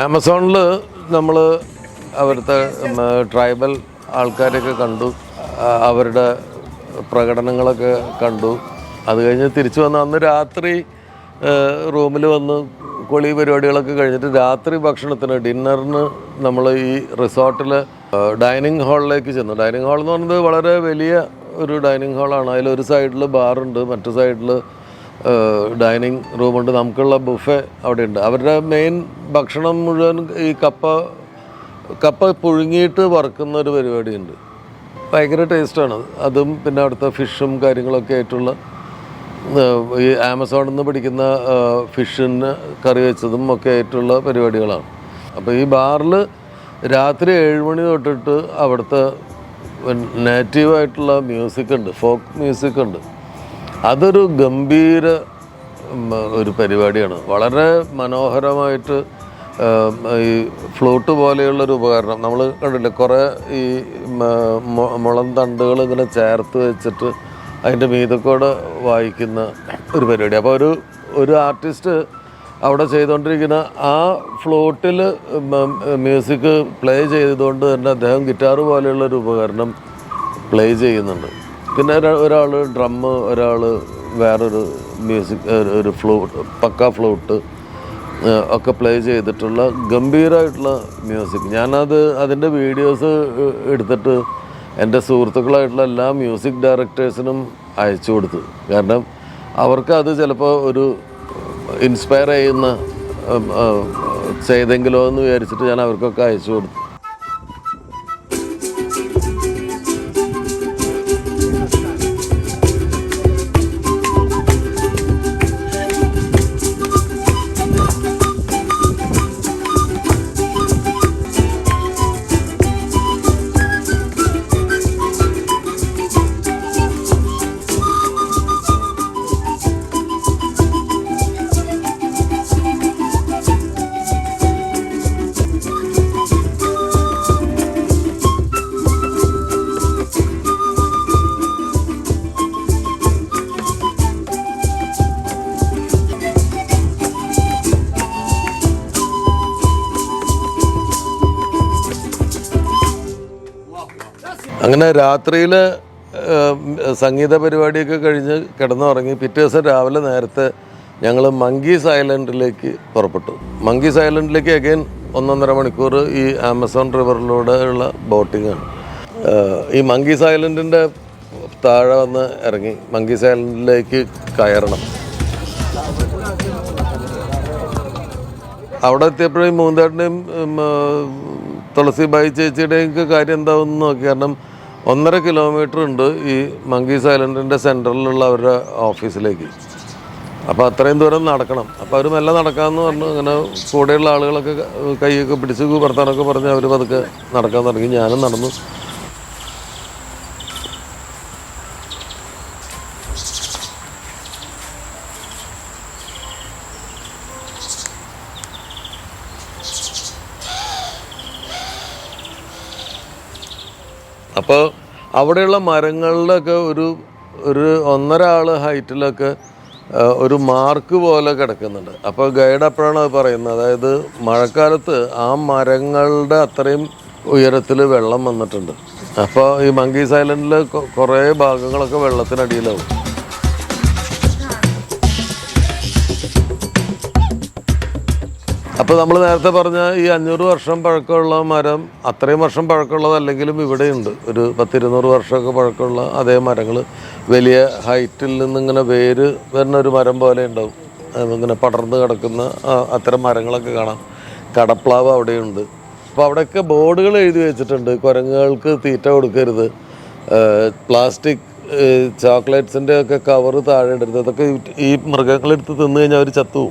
ആമസോണിൽ നമ്മൾ അവിടുത്തെ ട്രൈബൽ ആൾക്കാരെയൊക്കെ കണ്ടു. അവരുടെ പ്രകടനങ്ങളൊക്കെ കണ്ടു. അത് കഴിഞ്ഞ് തിരിച്ചു വന്ന് അന്ന് രാത്രി റൂമിൽ വന്ന് കൊളി പരിപാടികളൊക്കെ കഴിഞ്ഞിട്ട് രാത്രി ഭക്ഷണത്തിന് ഡിന്നറിന് നമ്മൾ ഈ റിസോർട്ടിൽ ഡൈനിങ് ഹാളിലേക്ക് ചെന്നു. ഡൈനിങ് ഹാൾ എന്ന് പറയുന്നത് വളരെ വലിയ ഒരു ഡൈനിങ് ഹാളാണ്. അതിലൊരു സൈഡിൽ ബാറുണ്ട് മറ്റു സൈഡിൽ ഡൈനിങ് റൂമുണ്ട്. നമുക്കുള്ള ബുഫെ അവിടെ ഉണ്ട് അവരുടെ മെയിൻ ഭക്ഷണം മുഴുവൻ ഈ കപ്പ കപ്പ പുഴുങ്ങിയിട്ട് വറുക്കുന്ന ഒരു പരിപാടിയുണ്ട്. ഭയങ്കര ടേസ്റ്റാണ്. അതും പിന്നെ അവിടുത്തെ ഫിഷും കാര്യങ്ങളൊക്കെ ആയിട്ടുള്ള ഈ ആമസോണിൽ നിന്ന് പിടിക്കുന്ന ഫിഷിന് കറി വെച്ചതും ഒക്കെ ആയിട്ടുള്ള പരിപാടികളാണ്. അപ്പോൾ ഈ ബാറിൽ രാത്രി ഏഴ് മണി തൊട്ടിട്ട് അവിടുത്തെ നേറ്റീവായിട്ടുള്ള മ്യൂസിക് ഉണ്ട്. ഫോക്ക് മ്യൂസിക് ഉണ്ട്. അതൊരു ഗംഭീര ഒരു പരിപാടിയാണ്. വളരെ മനോഹരമായിട്ട് ഈ ഫ്ലൂട്ട് പോലെയുള്ളൊരു ഉപകരണം. നമ്മൾ കണ്ടില്ലേ കുറേ ഈ മുളം തണ്ടുകൾ ഇങ്ങനെ ചേർത്ത് വെച്ചിട്ട് അതിന്റെ മീതക്കൂടെ വായിക്കുന്ന ഒരു പരിപാടി. അപ്പോൾ ഒരു ഒരു ആർട്ടിസ്റ്റ് അവിടെ ചെയ്തുകൊണ്ടിരിക്കുന്ന ആ ഫ്ലോട്ടിൽ മ്യൂസിക് പ്ലേ ചെയ്തുകൊണ്ട് തന്നെ അദ്ദേഹം ഗിറ്റാർ പോലെയുള്ള ഒരു ഉപകരണം പ്ലേ ചെയ്യുന്നുണ്ട്. പിന്നെ ഒരാൾ ഡ്രമ്മ് ഒരാൾ വേറൊരു മ്യൂസിക് ഒരു ഫ്ലൂട്ട് പക്ക ഫ്ലൂട്ട് ഒക്കെ പ്ലേ ചെയ്തിട്ടുള്ള ഗംഭീരമായിട്ടുള്ള മ്യൂസിക്. ഞാനത് അതിന്റെ വീഡിയോസ് എടുത്തിട്ട് എന്റെ സുഹൃത്തുക്കളായിട്ടുള്ള എല്ലാ മ്യൂസിക് ഡയറക്ടേഴ്സിനും അയച്ചു കൊടുത്തു. കാരണം അവർക്ക് അത് ചിലപ്പോൾ ഒരു ഇൻസ്പയർ ചെയ്യുന്ന ചെയ്തെങ്കിലോ എന്ന് വിചാരിച്ചിട്ട് ഞാൻ അവർക്കൊക്കെ അയച്ചു കൊടുത്തു. അങ്ങനെ രാത്രിയിൽ സംഗീത പരിപാടിയൊക്കെ കഴിഞ്ഞ് കിടന്നുറങ്ങി പിറ്റേ ദിവസം രാവിലെ നേരത്തെ ഞങ്ങൾ മങ്കീസ് ഐലൻഡിലേക്ക് പുറപ്പെട്ടു. മങ്കീസ് ഐലൻഡിലേക്ക് അഗൈൻ ഒന്നൊന്നര മണിക്കൂർ ഈ ആമസോൺ റിവറിലൂടെ ഉള്ള ബോട്ടിംഗ് ആണ്. ഈ മങ്കീസ് ഐലൻഡിന്റെ താഴെ വന്ന് ഇറങ്ങി. മങ്കീസ് ഐലൻഡിലേക്ക് കയറണം. അവിടെ എത്തിയപ്പോഴും തുളസി ബായി ചേച്ചിയുടെയും ഒക്കെ കാര്യം എന്താവുമെന്ന് നോക്കി. കാരണം ഒന്നര കിലോമീറ്റർ ഉണ്ട് ഈ മങ്കീസ് ഐലൻഡിന്റെ സെന്ററിലുള്ള അവരുടെ ഓഫീസിലേക്ക് അപ്പോൾ അത്രയും ദൂരം നടക്കണം. അപ്പോൾ അവർ മെല്ലെ നടക്കാമെന്ന് പറഞ്ഞു. അങ്ങനെ കൂടെയുള്ള ആളുകളൊക്കെ കൈയൊക്കെ പിടിച്ച് വർത്താനൊക്കെ പറഞ്ഞ് അവർ പതുക്കെ നടക്കാൻ തുടങ്ങി. ഞാനും നടന്നു. അപ്പോൾ അവിടെയുള്ള മരങ്ങളിലൊക്കെ ഒരു ഒരു ഒന്നര ആൾ ഹൈറ്റിലൊക്കെ ഒരു മാർക്ക് പോലെ കിടക്കുന്നുണ്ട്. അപ്പോൾ ഗൈഡ് അപ്പോഴാണ് അത് പറയുന്നത്. അതായത് മഴക്കാലത്ത് ആ മരങ്ങളുടെ അത്രയും ഉയരത്തിൽ വെള്ളം വന്നിട്ടുണ്ട്. അപ്പോൾ ഈ മങ്കീസ് ഐലൻഡിൽ കുറേ ഭാഗങ്ങളൊക്കെ വെള്ളത്തിനടിയിലാവും. അപ്പോൾ നമ്മൾ നേരത്തെ പറഞ്ഞ ഈ അഞ്ഞൂറ് വർഷം പഴക്കമുള്ള മരം അത്രയും വർഷം പഴക്കമുള്ളതല്ലെങ്കിലും ഇവിടെയുണ്ട്. ഒരു പത്തിരുന്നൂറ് വർഷമൊക്കെ പഴക്കമുള്ള അതേ മരങ്ങൾ വലിയ ഹൈറ്റിൽ നിന്നിങ്ങനെ വേര് വരുന്ന ഒരു മരം പോലെ ഉണ്ടാവും. അതിങ്ങനെ പടർന്ന് കിടക്കുന്ന അത്തരം മരങ്ങളൊക്കെ കാണാം. കടപ്ലാവ് അവിടെയുണ്ട്. അപ്പോൾ അവിടെയൊക്കെ ബോർഡുകൾ എഴുതി വെച്ചിട്ടുണ്ട്. കുരങ്ങുകൾക്ക് തീറ്റ കൊടുക്കരുത്. പ്ലാസ്റ്റിക് ചോക്ലേറ്റ്സിന്റെ ഒക്കെ കവറ് താഴെ ഇടരുത്. അതൊക്കെ ഈ- ഈ മൃഗങ്ങളെടുത്ത് തിന്നു കഴിഞ്ഞാൽ അവർ ചത്തു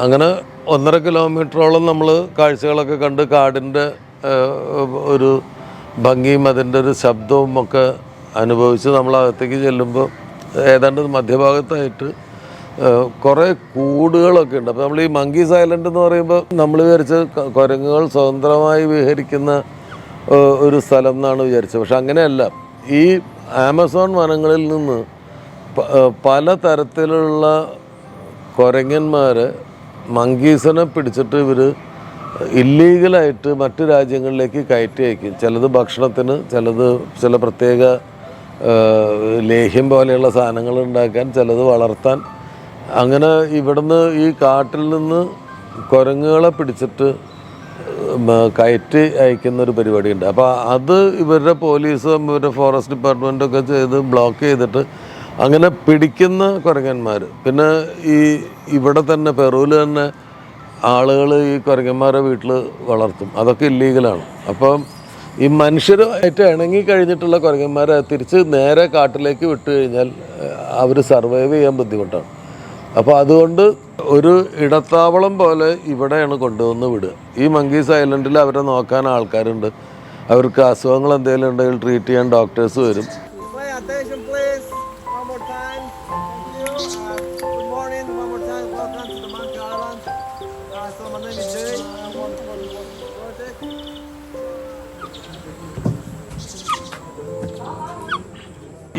അങ്ങനെ ഒന്നര കിലോമീറ്ററോളം നമ്മൾ കാഴ്ചകളൊക്കെ കണ്ട് കാടിന്റെ ഒരു ഭംഗിയും അതിന്റെ ഒരു ശബ്ദവും ഒക്കെ അനുഭവിച്ച് നമ്മൾ അകത്തേക്ക് ചെല്ലുമ്പോൾ ഏതാണ്ട് മധ്യഭാഗത്തായിട്ട് കുറേ കൂടുകളൊക്കെ ഉണ്ട്. അപ്പോൾ നമ്മൾ ഈ മങ്കി ഐലൻഡ് എന്ന് പറയുമ്പോൾ നമ്മൾ വിചാരിച്ച് കുരങ്ങുകൾ സ്വതന്ത്രമായി വിഹരിക്കുന്ന ഒരു സ്ഥലം എന്നാണ് വിചാരിച്ചത്. പക്ഷെ അങ്ങനെയല്ല. ഈ ആമസോൺ വനങ്ങളിൽ നിന്ന് പല തരത്തിലുള്ള കുരങ്ങന്മാർ മങ്കീസിനെ പിടിച്ചിട്ട് ഇവർ ഇല്ലീഗലായിട്ട് മറ്റു രാജ്യങ്ങളിലേക്ക് കയറ്റി അയക്കും ചിലത് ഭക്ഷണത്തിന് ചിലത് ചില പ്രത്യേക ലേഹ്യം പോലെയുള്ള സാധനങ്ങൾ ഉണ്ടാക്കാൻ ചിലത് വളർത്താൻ. അങ്ങനെ ഇവിടുന്ന് ഈ കാട്ടിൽ നിന്ന് കുരങ്ങുകളെ പിടിച്ചിട്ട് കയറ്റി അയക്കുന്ന ഒരു പരിപാടിയുണ്ട്. അപ്പോൾ അത് ഇവരുടെ പോലീസും ഇവരുടെ ഫോറസ്റ്റ് ഡിപ്പാർട്ട്മെന്റൊക്കെ ചെയ്ത് ബ്ലോക്ക് ചെയ്തിട്ട് അങ്ങനെ പിടിക്കുന്ന കുരങ്ങന്മാർ. പിന്നെ ഈ ഇവിടെ തന്നെ പെറുവിൽ തന്നെ ആളുകൾ ഈ കുരങ്ങന്മാരെ വീട്ടിൽ വളർത്തും. അതൊക്കെ ഇല്ലീഗലാണ് അപ്പം ഈ മനുഷ്യരുമായിട്ട് ഇണങ്ങി കഴിഞ്ഞിട്ടുള്ള കുരങ്ങന്മാരെ തിരിച്ച് നേരെ കാട്ടിലേക്ക് വിട്ടു കഴിഞ്ഞാൽ അവർ സർവൈവ് ചെയ്യാൻ ബുദ്ധിമുട്ടാണ്. അപ്പോൾ അതുകൊണ്ട് ഒരു ഇടത്താവളം പോലെ ഇവിടെയാണ് കൊണ്ടുവന്ന് വിടുക. ഈ മങ്കീസ് ഐലൻഡിൽ അവരെ നോക്കാൻ ആൾക്കാരുണ്ട്. അവർക്ക് അസുഖങ്ങൾ എന്തെങ്കിലും ഉണ്ടെങ്കിൽ ട്രീറ്റ് ചെയ്യാൻ ഡോക്ടേഴ്സ് വരും. One more time. Thank you. Uh, good morning. One more time. Welcome to the Monkey Island. Uh, so my name is Jay. I'm on the project.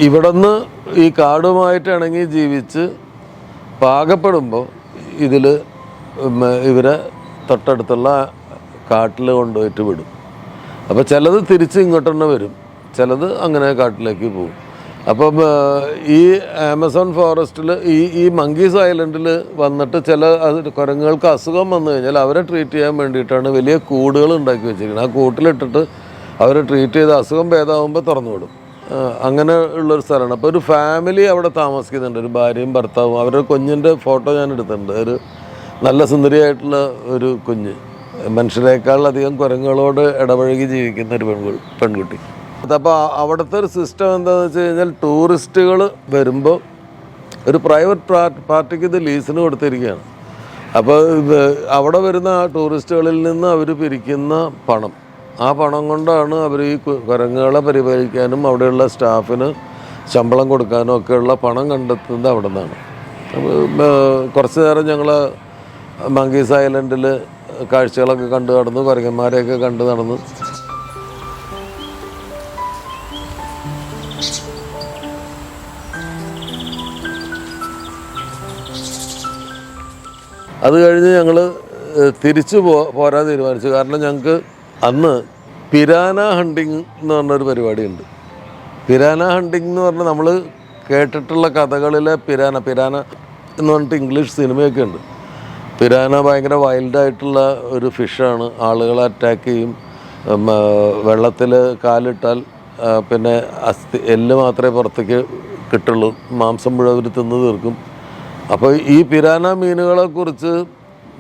ഇവിടുന്ന് ഈ കാടുമായിട്ട് ഇണങ്ങി ജീവിച്ച് പാകപ്പെടുമ്പോൾ ഇതിൽ ഇവരെ തൊട്ടടുത്തുള്ള കാട്ടിൽ കൊണ്ടുപോയിട്ട് വിടും അപ്പോൾ ചിലത് തിരിച്ച് ഇങ്ങോട്ട് തന്നെ വരും ചിലത് അങ്ങനെ കാട്ടിലേക്ക് പോകും അപ്പം ഈ ആമസോൺ ഫോറസ്റ്റിൽ ഈ ഈ മങ്കീസ് ഐലൻഡിൽ വന്നിട്ട് ചില കുരങ്ങുകൾക്ക് അസുഖം വന്നു കഴിഞ്ഞാൽ അവരെ ട്രീറ്റ് ചെയ്യാൻ വേണ്ടിയിട്ടാണ് വലിയ കൂടുകൾ ഉണ്ടാക്കി വെച്ചിരിക്കുന്നത്. ആ കൂട്ടിലിട്ടിട്ട് അവരെ ട്രീറ്റ് ചെയ്ത് അസുഖം ഭേദമാകുമ്പോൾ തുറന്നു വിടും അങ്ങനെ ഉള്ളൊരു സ്ഥലമാണ്. അപ്പോൾ ഒരു ഫാമിലി അവിടെ താമസിക്കുന്നുണ്ട്. ഒരു ഭാര്യയും ഭർത്താവും. അവരുടെ കുഞ്ഞിന്റെ ഫോട്ടോ ഞാൻ എടുത്തിട്ടുണ്ട്. ഒരു നല്ല സുന്ദരിയായിട്ടുള്ള ഒരു കുഞ്ഞ്. മനുഷ്യരെക്കാളധികം കുരങ്ങുകളോട് ഇടപഴകി ജീവിക്കുന്ന ഒരു പെൺകുട്ടി. പെൺകുട്ടി. അപ്പോൾ അവിടുത്തെ ഒരു സിസ്റ്റം എന്താണെന്ന് വെച്ച് കഴിഞ്ഞാൽ ടൂറിസ്റ്റുകൾ വരുമ്പോൾ ഒരു പ്രൈവറ്റ് പാർട്ടിക്ക് ഇത് ലീസിന് കൊടുത്തിരിക്കുകയാണ്. അപ്പോൾ ഇത് അവിടെ വരുന്ന ആ ടൂറിസ്റ്റുകളിൽ നിന്ന് അവർ പിരിക്കുന്ന പണം. ആ പണം കൊണ്ടാണ് അവർ ഈ കുരങ്ങുകളെ പരിപാലിക്കാനും അവിടെയുള്ള സ്റ്റാഫിന് ശമ്പളം കൊടുക്കാനും ഒക്കെയുള്ള പണം കണ്ടെത്തുന്നത് അവിടെ നിന്നാണ് കുറച്ച് നേരം ഞങ്ങൾ മങ്കീസ് ഐലൻഡിൽ കാഴ്ചകളൊക്കെ കണ്ടു നടന്നു കുരങ്ങന്മാരെയൊക്കെ കണ്ടു നടന്നു. അത് കഴിഞ്ഞ് ഞങ്ങൾ തിരിച്ചു പോ പോരാൻ തീരുമാനിച്ചു. കാരണം ഞങ്ങൾക്ക് അന്ന് പിരാന ഹണ്ടിങ് എന്ന് പറഞ്ഞൊരു പരിപാടിയുണ്ട്. പിരാന ഹണ്ടിങ് എന്ന് പറഞ്ഞാൽ നമ്മൾ കേട്ടിട്ടുള്ള കഥകളിലെ പിരാന പിരാന എന്ന് പറഞ്ഞിട്ട് ഇംഗ്ലീഷ് സിനിമയൊക്കെ ഉണ്ട്. പിരാന ഭയങ്കര വൈൽഡായിട്ടുള്ള ഒരു ഫിഷാണ് ആളുകളെ അറ്റാക്ക് ചെയ്യും. വെള്ളത്തിൽ കാലിട്ടാൽ പിന്നെ അസ്ഥി എല്ല് മാത്രമേ പുറത്തേക്ക് കിട്ടുള്ളൂ. മാംസം മുഴുവൻ തിന്നു തീർക്കും. അപ്പോൾ ഈ പിരാന മീനുകളെ കുറിച്ച്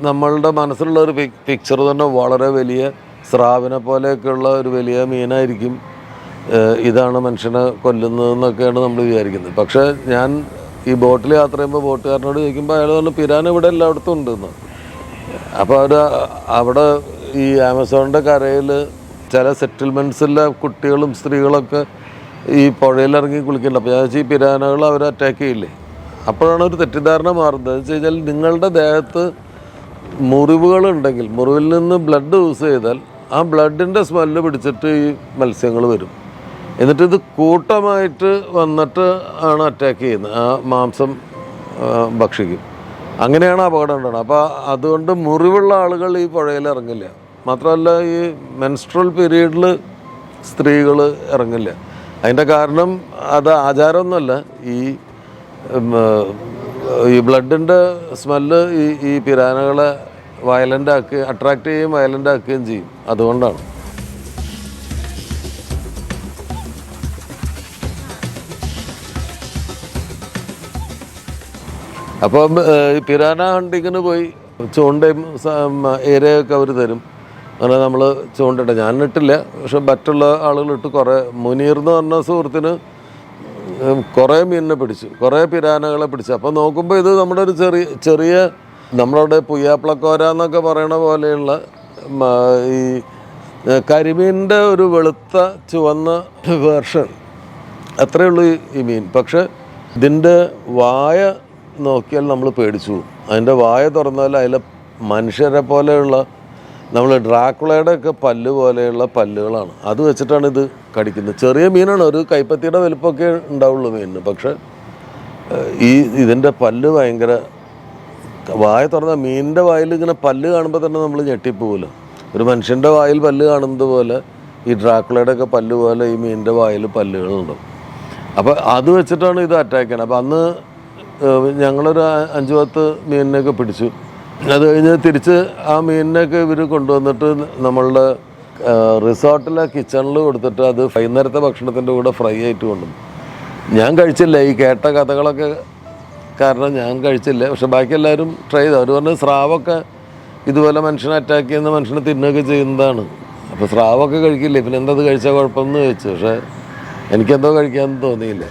നമ്മളുടെ മനസ്സിലുള്ള ഒരു പിക്ചർ തന്നെ വളരെ വലിയ സ്രാവിനെ പോലെയൊക്കെയുള്ള ഒരു വലിയ മീനായിരിക്കും ഇതാണ് മനുഷ്യനെ കൊല്ലുന്നതെന്നൊക്കെയാണ് നമ്മൾ വിചാരിക്കുന്നത്. പക്ഷേ ഞാൻ ഈ ബോട്ടിൽ യാത്ര ചെയ്യുമ്പോൾ ബോട്ടുകാരനോട് ചോദിക്കുമ്പോൾ അയാൾ പറഞ്ഞു പിരാന ഇവിടെ എല്ലായിടത്തും ഉണ്ടെന്ന്. അപ്പോൾ അവർ അവിടെ ഈ ആമസോണിന്റെ കരയിൽ ചില സെറ്റിൽമെന്റ്സിലെ കുട്ടികളും സ്ത്രീകളൊക്കെ ഈ പുഴയിലിറങ്ങി കുളിക്കുന്നുണ്ട്. അപ്പോൾ ഞാൻ വെച്ചാൽ ഈ പിരാനകൾ അവർ അറ്റാക്ക് ചെയ്യില്ലേ? അപ്പോഴാണ് ഒരു തെറ്റിദ്ധാരണ മാറുന്നത്. എന്ന് വെച്ച് കഴിഞ്ഞാൽ നിങ്ങളുടെ ദേഹത്ത് മുറിവുകളുണ്ടെങ്കിൽ മുറിവിൽ നിന്ന് ബ്ലഡ് യൂസ് ചെയ്താൽ ആ ബ്ലഡിന്റെ സ്മെല്ല് പിടിച്ചിട്ട് ഈ മത്സ്യങ്ങൾ വരും. എന്നിട്ട് ഇത് കൂട്ടമായിട്ട് വന്നിട്ട് ആണ് അറ്റാക്ക് ചെയ്യുന്നത്. ആ മാംസം ഭക്ഷിക്കും. അങ്ങനെയാണ് അപകടം ഉണ്ടാകുന്നത് അപ്പോൾ അതുകൊണ്ട് മുറിവുള്ള ആളുകൾ ഈ പുഴയിൽ ഇറങ്ങില്ല. മാത്രമല്ല ഈ മെൻസ്ട്രൽ പീരീഡിൽ സ്ത്രീകൾ ഇറങ്ങില്ല. അതിന്റെ കാരണം അത് ആചാരമൊന്നുമല്ല. ഈ ഈ ബ്ലഡിന്റെ സ്മെല്ല് ഈ ഈ പിരാനകളെ വയലന്റ് ആക്കി അട്രാക്റ്റ് ചെയ്യുകയും വയലന്റ് ആക്കുകയും ചെയ്യും. അതുകൊണ്ടാണ്. അപ്പം ഈ പിരാന ഹണ്ടിങ്ങിന് പോയി ചൂണ്ടയും ഏരിയയൊക്കെ അവർ തരും. അങ്ങനെ നമ്മൾ ചൂണ്ടിട്ട് ഞാൻ ഇട്ടില്ല പക്ഷെ മറ്റുള്ള ആളുകൾ ഇട്ട് കുറേ. മുനീർ എന്ന് പറഞ്ഞ സുഹൃത്തിന് കുറേ മീനിനെ പിടിച്ചു. കുറേ പിരാനകളെ പിടിച്ചു. അപ്പോൾ നോക്കുമ്പോൾ ഇത് നമ്മുടെ ഒരു ചെറിയ ചെറിയ നമ്മളവിടെ പുയ്യാപ്ലക്കോര എന്നൊക്കെ പറയണ പോലെയുള്ള ഈ കരിമീനിന്റെ ഒരു വെളുത്ത ചുവന്ന വേർഷൻ. അത്രയേ ഉള്ളൂ ഈ- മീൻ. പക്ഷെ ഇതിന്റെ വായ നോക്കിയാൽ നമ്മൾ പേടിച്ചു അതിന്റെ വായ തുറന്നാൽ അതിലെ മനുഷ്യരെ പോലെയുള്ള നമ്മൾ ഡ്രാക്കുളയുടെ ഒക്കെ പല്ല് പോലെയുള്ള പല്ലുകളാണ്. അത് വെച്ചിട്ടാണ് ഇത് കടിക്കുന്നത്. ചെറിയ മീനാണ്. ഒരു കൈപ്പത്തിയുടെ വലുപ്പമൊക്കെ ഉണ്ടാവുള്ളൂ മീനിന്. പക്ഷെ ഈ ഇതിന്റെ പല്ല് ഭയങ്കര വായ തുറന്ന മീനിന്റെ വായിൽ ഇങ്ങനെ പല്ല് കാണുമ്പോൾ തന്നെ നമ്മൾ ഞെട്ടിപ്പോവില്ല. ഒരു മനുഷ്യന്റെ വായിൽ പല്ല് കാണുന്നത് പോലെ ഈ ഡ്രാക്കുളയുടെ ഒക്കെ പല്ല് പോലെ ഈ മീനിന്റെ വായിൽ പല്ലുകളുണ്ട് അപ്പോൾ അത് വെച്ചിട്ടാണ് ഇത് അറ്റാക്ക് ചെയ്യുന്നത്. അപ്പോൾ അന്ന് ഞങ്ങളൊരു അഞ്ച് പത്ത് മീനിനെയൊക്കെ പിടിച്ചു. അത് കഴിഞ്ഞ് തിരിച്ച് ആ മീനിനൊക്കെ ഇവർ കൊണ്ടുവന്നിട്ട് നമ്മളുടെ റിസോർട്ടിലെ കിച്ചണിൽ കൊടുത്തിട്ട് അത് വൈകുന്നേരത്തെ ഭക്ഷണത്തിന്റെ കൂടെ ഫ്രൈ ആയിട്ട് കൊണ്ടുവന്നു ഞാൻ കഴിച്ചില്ല. ഈ കേട്ട കഥകളൊക്കെ കാരണം ഞാൻ കഴിച്ചില്ല. പക്ഷെ ബാക്കി എല്ലാവരും ട്രൈ ചെയ്തു. അവർ പറഞ്ഞ് സ്രാവൊക്കെ ഇതുപോലെ മനുഷ്യനെ അറ്റാക്ക് ചെയ്യുന്ന മനുഷ്യനെ തിന്നൊക്കെ ചെയ്യുന്നതാണ്. അപ്പോൾ സ്രാവൊക്കെ കഴിക്കില്ലേ. പിന്നെ എന്താ അത് കഴിച്ചാൽ കുഴപ്പമെന്ന് ചോദിച്ചു. പക്ഷേ എനിക്കെന്തോ കഴിക്കാമെന്ന് തോന്നിയില്ല.